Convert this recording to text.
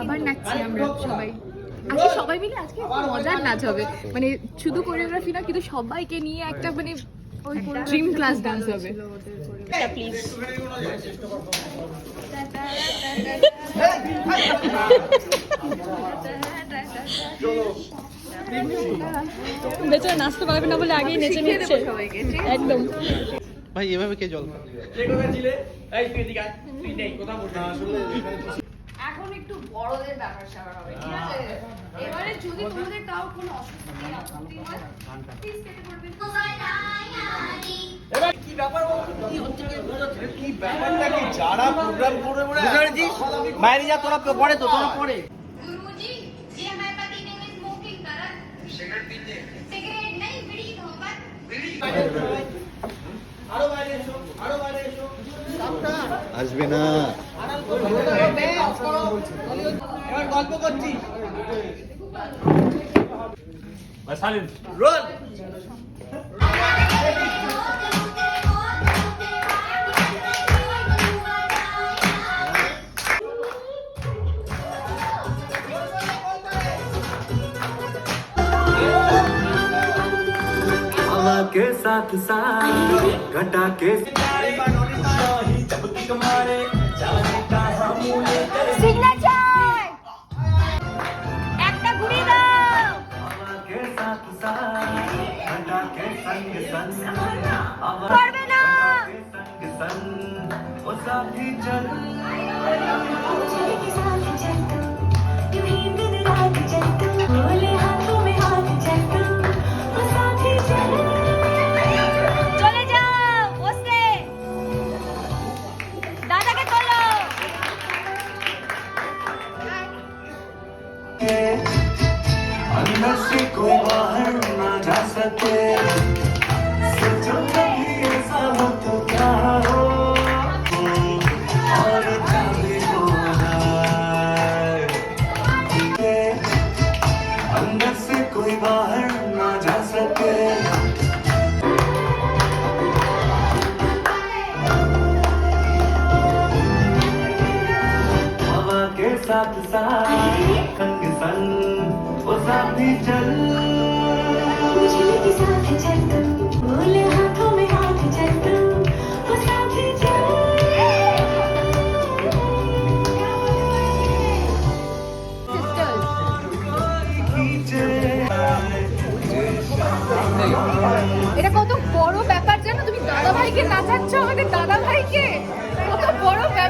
আবার নাচছি আমরা সবাই। আজকে সবাই মিলে আজকে মজার নাচ হবে। মানে শুধু কোরিওগ্রাফি না কিন্তু সবাইকে নিয়ে একটা মানে ড্রিম ক্লাস ডান্স হবে। প্লিজ বেচারা নাচতে পারবে না বলে আগেই নেচে নিচ্ছে। একদম। ভাই এভাবে কে জল? একটু বড়দের ব্যাপার স্যাপার হবে ঠিক আছে এবারে যদি তোমাদের তাও কোনো অসুস্থ আপত্তি হয় প্লিজ কেটে পড়বে বাইরে যা তোরা পড়ে তো তোরা পড়ে गुरुजी ये हमारे पति ने भी स्मोकिंग करा सिगरेट पीते सिगरेट नहीं बीड़ी धोकर আসবে না। গল্প করছি। हवा के साथ साथ घटा के সিগনেচার একটা ঘুরি দাও हवा अंदर से कोई बाहर ना जा सके। सोचो कभी ऐसा हो तो क्या हो? और अंदर से कोई बाहर ना जा सके। साथ साथ এটা কত বড় ব্যাপার জানো? তুমি দাদা ভাইকে নাচাচ্ছ আমাদের দাদা ভাইকে কত বড় ব্যাপার।